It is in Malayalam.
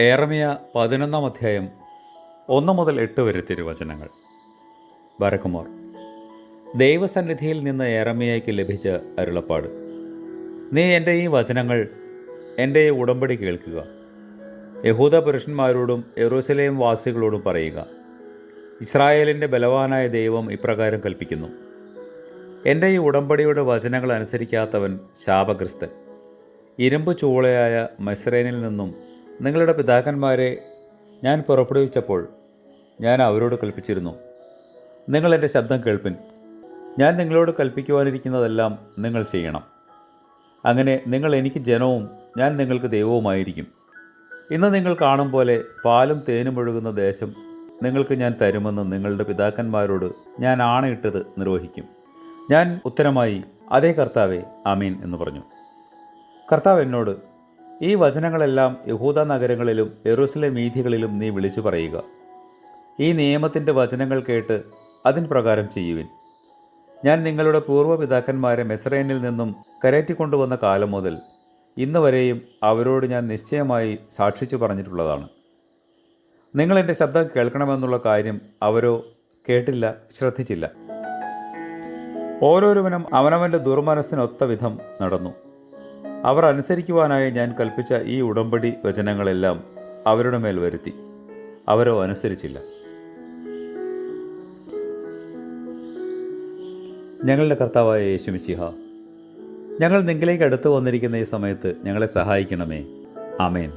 ഏറമിയ പതിനൊന്നാം അധ്യായം ഒന്ന് മുതൽ എട്ട് വരെ തിരുവചനങ്ങൾ. ബരക്കുമോർ ദൈവസന്നിധിയിൽ നിന്ന് ഏറമിയയ്ക്ക് ലഭിച്ച അരുളപ്പാട്. നീ എന്റെ ഈ വചനങ്ങൾ എന്റെ ഈ ഉടമ്പടി കേൾക്കുക. യഹൂദ പുരുഷന്മാരോടും യെറൂസലേം വാസികളോടും പറയുക. ഇസ്രായേലിന്റെ ബലവാനായ ദൈവം ഇപ്രകാരം കൽപ്പിക്കുന്നു. എന്റെ ഈ ഉടമ്പടിയുടെ വചനങ്ങൾ അനുസരിക്കാത്തവൻ ശാപഗ്രസ്തൻ. ഇരുമ്പ് ചൂളയായ മെസ്രൈനിൽ നിന്നും നിങ്ങളുടെ പിതാക്കന്മാരെ ഞാൻ പുറപ്പെടുവിച്ചപ്പോൾ ഞാൻ അവരോട് കൽപ്പിച്ചിരുന്നു. നിങ്ങൾ എന്റെ ശബ്ദം കേൾപ്പിൻ. ഞാൻ നിങ്ങളോട് കൽപ്പിക്കുവാനിരിക്കുന്നതെല്ലാം നിങ്ങൾ ചെയ്യണം. അങ്ങനെ നിങ്ങൾ എനിക്ക് ജനവും ഞാൻ നിങ്ങൾക്ക് ദൈവവുമായിരിക്കും. ഇന്ന് നിങ്ങൾ കാണും പോലെ പാലും തേനും ഒഴുകുന്ന ദേശം നിങ്ങൾക്ക് ഞാൻ തരുമെന്ന് നിങ്ങളുടെ പിതാക്കന്മാരോട് ഞാൻ ആണയിട്ടത് നിർവഹിക്കും. ഞാൻ ഉത്തരമായി അതേ കർത്താവേ ആമീൻ എന്ന് പറഞ്ഞു. കർത്താവ് എന്നോട് ഈ വചനങ്ങളെല്ലാം യഹൂദ നഗരങ്ങളിലും യെറൂസലേം വീഥികളിലും നീ വിളിച്ചു പറയുക. ഈ നിയമത്തിന്റെ വചനങ്ങൾ കേട്ട് അതിൻ പ്രകാരം ചെയ്യുവിൻ. ഞാൻ നിങ്ങളുടെ പൂർവപിതാക്കന്മാരെ മെസ്രൈനിൽ നിന്നും കരയറ്റിക്കൊണ്ടുവന്ന കാലം മുതൽ ഇന്ന് വരെയും അവരോട് ഞാൻ നിശ്ചയമായി സാക്ഷിച്ചു പറഞ്ഞിട്ടുള്ളതാണ്. നിങ്ങൾ എന്റെ ശബ്ദം കേൾക്കണമെന്നുള്ള കാര്യം അവരോ കേട്ടില്ല ശ്രദ്ധിച്ചില്ല. ഓരോരുവനും അവനവന്റെ ദുർമനസ്സിനൊത്ത വിധം നടന്നു. അവർ അനുസരിക്കുവാനായി ഞാൻ കൽപ്പിച്ച ഈ ഉടമ്പടി വചനങ്ങളെല്ലാം അവരുടെ മേൽ വരുത്തി. അവരോ അനുസരിച്ചില്ല. ഞങ്ങളുടെ കർത്താവായ യേശുമിശിഹ ഞങ്ങൾ നിങ്ങളിലേക്ക് അടുത്തു വന്നിരിക്കുന്ന ഈ സമയത്ത് ഞങ്ങളെ സഹായിക്കണമേ. ആമേൻ.